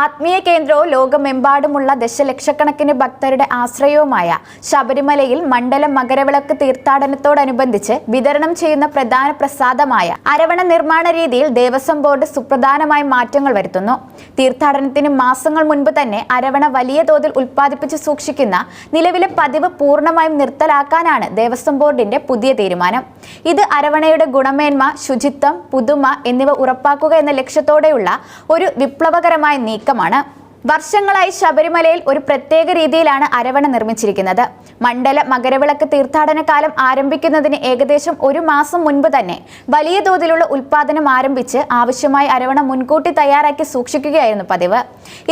ആത്മീയ കേന്ദ്രവും ലോകമെമ്പാടുമുള്ള ദശലക്ഷക്കണക്കിന് ഭക്തരുടെ ആശ്രയവുമായ ശബരിമലയിൽ മണ്ഡലം മകരവിളക്ക് തീർത്ഥാടനത്തോടനുബന്ധിച്ച് വിതരണം ചെയ്യുന്ന പ്രധാന പ്രസാദമായ അരവണ നിർമ്മാണ രീതിയിൽ ദേവസ്വം ബോർഡ് സുപ്രധാനമായ മാറ്റങ്ങൾ വരുത്തുന്നു. തീർത്ഥാടനത്തിന് മാസങ്ങൾ മുൻപ് തന്നെ അരവണ വലിയ തോതിൽ ഉൽപ്പാദിപ്പിച്ച് സൂക്ഷിക്കുന്ന നിലവിലെ പതിവ് പൂർണമായും നിർത്തലാക്കാനാണ് ദേവസ്വം ബോർഡിന്റെ പുതിയ തീരുമാനം. ഇത് അരവണയുടെ ഗുണമേന്മ ശുചിത്വം പുതുമ എന്നിവ ഉറപ്പാക്കുക എന്ന ലക്ഷ്യത്തോടെയുള്ള ഒരു വിപ്ലവകരമായ നീക്കമാണ് വർഷങ്ങളായി ശബരിമലയിൽ ഒരു പ്രത്യേക രീതിയിലാണ് അരവണ നിർമ്മിച്ചിരിക്കുന്നത്. മണ്ഡല മകരവിളക്ക് തീർത്ഥാടന കാലം ആരംഭിക്കുന്നതിന് ഏകദേശം ഒരു മാസം മുൻപ് തന്നെ വലിയ തോതിലുള്ള ഉൽപാദനം ആരംഭിച്ച് ആവശ്യമായ അരവണ മുൻകൂട്ടി തയ്യാറാക്കി സൂക്ഷിക്കുകയായിരുന്നു പതിവ്.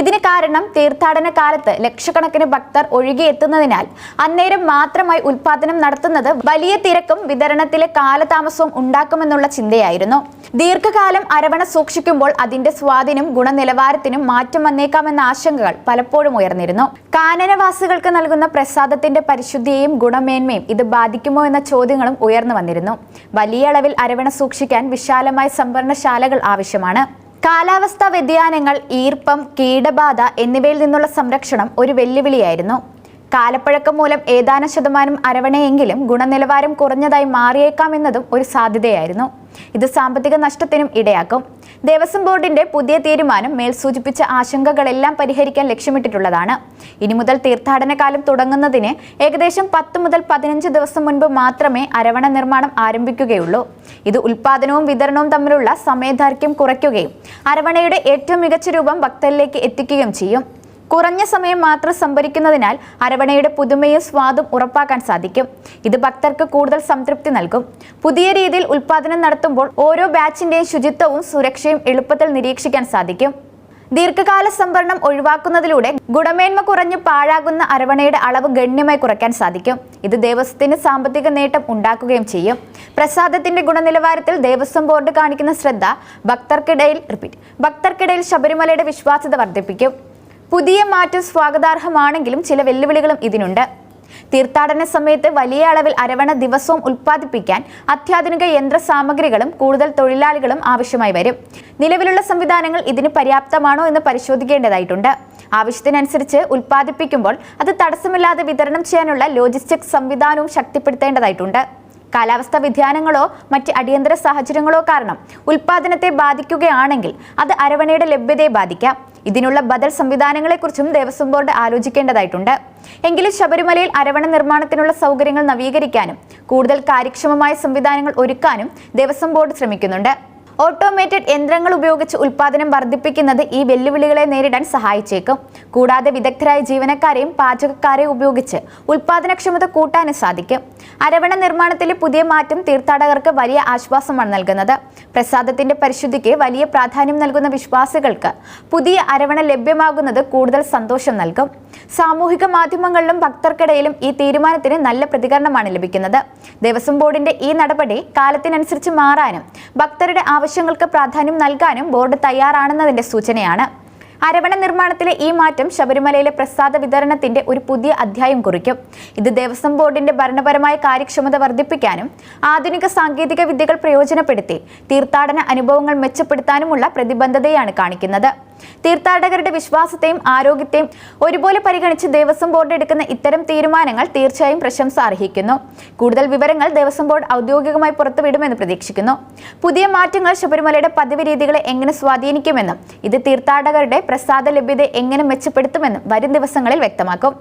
ഇതിന് കാരണം തീർത്ഥാടന കാലത്ത് ലക്ഷക്കണക്കിന് ഭക്തർ ഒഴുകിയെത്തുന്നതിനാൽ അന്നേരം മാത്രമായി ഉൽപാദനം നടത്തുന്നത് വലിയ തിരക്കും വിതരണത്തിലെ കാലതാമസവും ഉണ്ടാക്കുമെന്നുള്ള ചിന്തയായിരുന്നു. ദീർഘകാലം അരവണ സൂക്ഷിക്കുമ്പോൾ അതിന്റെ സ്വാധീനം ഗുണനിലവാരത്തിനും മാറ്റം ആശങ്കകൾ പലപ്പോഴും ഉയർന്നിരുന്നു. കാനനവാസികൾക്ക് നൽകുന്ന പ്രസാദത്തിന്റെ പരിശുദ്ധിയെയും ഗുണമേന്മയും ഇത് ബാധിക്കുമോ എന്ന ചോദ്യങ്ങളും ഉയർന്നു വന്നിരുന്നു. വലിയ അളവിൽ അരവണ സൂക്ഷിക്കാൻ വിശാലമായ സംഭരണശാലകൾ ആവശ്യമാണ്. കാലാവസ്ഥാ വ്യതിയാനങ്ങൾ ഈർപ്പം കീടബാധ എന്നിവയിൽ നിന്നുള്ള സംരക്ഷണം ഒരു വെല്ലുവിളിയായിരുന്നു. കാലപ്പഴക്കം മൂലം ഏതാനും ശതമാനം അരവണയെങ്കിലും ഗുണനിലവാരം കുറഞ്ഞതായി മാറിയേക്കാമെന്നതും ഒരു സാധ്യതയായിരുന്നു. ഇത് സാമ്പത്തിക നഷ്ടത്തിനും ഇടയാക്കും. ദേവസ്വം ബോർഡിന്റെ പുതിയ തീരുമാനം മേൽ സൂചിപ്പിച്ച ആശങ്കകളെല്ലാം പരിഹരിക്കാൻ ലക്ഷ്യമിട്ടിട്ടുള്ളതാണ്. ഇനി മുതൽ തീർത്ഥാടന കാലം തുടങ്ങുന്നതിന് ഏകദേശം പത്ത് മുതൽ പതിനഞ്ച് ദിവസം മുൻപ് മാത്രമേ അരവണ നിർമ്മാണം ആരംഭിക്കുകയുള്ളൂ. ഇത് ഉൽപാദനവും വിതരണവും തമ്മിലുള്ള സമയദൈർഘ്യം കുറയ്ക്കുകയും അരവണയുടെ ഏറ്റവും മികച്ച രൂപം ഭക്തരിലേക്ക് എത്തിക്കുകയും ചെയ്യും. കുറഞ്ഞ സമയം മാത്രം സംഭരിക്കുന്നതിനാൽ അരവണയുടെ പുതുമയും സ്വാദും ഉറപ്പാക്കാൻ സാധിക്കും. ഇത് ഭക്തർക്ക് കൂടുതൽ സംതൃപ്തി നൽകും. പുതിയ രീതിയിൽ ഉൽപാദനം നടത്തുമ്പോൾ ഓരോ ബാച്ചിന്റെയും ശുചിത്വവും സുരക്ഷയും എളുപ്പത്തിൽ നിരീക്ഷിക്കാൻ സാധിക്കും. ദീർഘകാല സംഭരണം ഒഴിവാക്കുന്നതിലൂടെ ഗുണമേന്മ കുറഞ്ഞ് പാഴാകുന്ന അരവണയുടെ അളവ് ഗണ്യമായി കുറയ്ക്കാൻ സാധിക്കും. ഇത് ദേവസ്വത്തിന് സാമ്പത്തിക നേട്ടം ഉണ്ടാക്കുകയും ചെയ്യും. പ്രസാദത്തിന്റെ ഗുണനിലവാരത്തിൽ ദേവസ്വം ബോർഡ് കാണിക്കുന്ന ശ്രദ്ധ ഭക്തർക്കിടയിൽ റിപ്പീറ്റ്. ഭക്തർക്കിടയിൽ ശബരിമലയുടെ വിശ്വാസ്യത വർദ്ധിപ്പിക്കും. പുതിയ മാറ്റം സ്വാഗതാർഹമാണെങ്കിലും ചില വെല്ലുവിളികളും ഇതിനുണ്ട്. തീർത്ഥാടന സമയത്ത് വലിയ അളവിൽ അരവണ ദിവസവും ഉൽപ്പാദിപ്പിക്കാൻ അത്യാധുനിക യന്ത്ര സാമഗ്രികളും കൂടുതൽ തൊഴിലാളികളും ആവശ്യമായി വരും. നിലവിലുള്ള സംവിധാനങ്ങൾ ഇതിന് പര്യാപ്തമാണോ എന്ന് പരിശോധിക്കേണ്ടതായിട്ടുണ്ട്. ആവശ്യത്തിനനുസരിച്ച് ഉൽപ്പാദിപ്പിക്കുമ്പോൾ അത് തടസ്സമില്ലാതെ വിതരണം ചെയ്യാനുള്ള ലോജിസ്റ്റിക് സംവിധാനവും ശക്തിപ്പെടുത്തേണ്ടതായിട്ടുണ്ട്. കാലാവസ്ഥാ വ്യതിയാനങ്ങളോ മറ്റ് അടിയന്തര സാഹചര്യങ്ങളോ കാരണം ഉൽപ്പാദനത്തെ ബാധിക്കുകയാണെങ്കിൽ അത് അരവണയുടെ ലഭ്യതയെ ബാധിക്കാം. ഇതിനുള്ള ബദൽ സംവിധാനങ്ങളെക്കുറിച്ചും ദേവസ്വം ബോർഡ് ആലോചിക്കേണ്ടതായിട്ടുണ്ട്. എങ്കിലും ശബരിമലയിൽ അരവണ നിർമ്മാണത്തിനുള്ള സൗകര്യങ്ങൾ നവീകരിക്കാനും കൂടുതൽ കാര്യക്ഷമമായ സംവിധാനങ്ങൾ ഒരുക്കാനും ദേവസ്വം ബോർഡ് ശ്രമിക്കുന്നുണ്ട്. ഓട്ടോമേറ്റഡ് യന്ത്രങ്ങൾ ഉപയോഗിച്ച് ഉൽപാദനം വർദ്ധിപ്പിക്കുന്നത് ഈ വെല്ലുവിളികളെ നേരിടാൻ സഹായിച്ചേക്കും. കൂടാതെ വിദഗ്ധരായ ജീവനക്കാരെയും പാചകക്കാരെയും ഉപയോഗിച്ച് ഉൽപാദനക്ഷമത കൂട്ടാനും സാധിക്കും. അരവണ നിർമ്മാണത്തിലെ പുതിയ മാറ്റം തീർത്ഥാടകർക്ക് വലിയ ആശ്വാസമാണ് നൽകുന്നത്. പ്രസാദത്തിന്റെ പരിശുദ്ധിക്ക് വലിയ പ്രാധാന്യം നൽകുന്ന വിശ്വാസികൾക്ക് പുതിയ അരവണ ലഭ്യമാകുന്നത് കൂടുതൽ സന്തോഷം നൽകും. സാമൂഹിക മാധ്യമങ്ങളിലും ഭക്തർക്കിടയിലും ഈ തീരുമാനത്തിന് നല്ല പ്രതികരണമാണ് ലഭിക്കുന്നത്. ദേവസ്വം ബോർഡിന്റെ ഈ നടപടി കാലത്തിനനുസരിച്ച് മാറാനും ഭക്തരുടെ ആവശ്യങ്ങൾക്ക് പ്രാധാന്യം നൽകാനും ബോർഡ് തയ്യാറാണെന്നതിന്റെ സൂചനയാണ്. അരവണ നിർമ്മാണത്തിലെ ഈ മാറ്റം ശബരിമലയിലെ പ്രസാദ വിതരണത്തിന്റെ ഒരു പുതിയ അധ്യായം കുറിക്കും. ഇത് ദേവസ്വം ബോർഡിന്റെ ഭരണപരമായ കാര്യക്ഷമത വർദ്ധിപ്പിക്കാനും ആധുനിക സാങ്കേതിക വിദ്യകൾ പ്രയോജനപ്പെടുത്തി തീർത്ഥാടന അനുഭവങ്ങൾ മെച്ചപ്പെടുത്താനുമുള്ള പ്രതിബദ്ധതയാണ് കാണിക്കുന്നത്. തീർത്ഥാടകരുടെ വിശ്വാസത്തെയും ആരോഗ്യത്തെയും ഒരുപോലെ പരിഗണിച്ച് ദേവസ്വം ബോർഡ് എടുക്കുന്ന ഇത്തരം തീരുമാനങ്ങൾ തീർച്ചയായും പ്രശംസ അർഹിക്കുന്നു. കൂടുതൽ വിവരങ്ങൾ ദേവസ്വം ബോർഡ് ഔദ്യോഗികമായി പുറത്തുവിടുമെന്ന് പ്രതീക്ഷിക്കുന്നു. പുതിയ മാറ്റങ്ങൾ ശബരിമലയുടെ പതിവ് രീതികളെ എങ്ങനെ സ്വാധീനിക്കുമെന്നും ഇത് തീർത്ഥാടകരുടെ പ്രസാദ ലഭ്യത എങ്ങനെ മെച്ചപ്പെടുത്തുമെന്നും വരും ദിവസങ്ങളിൽ വ്യക്തമാക്കും.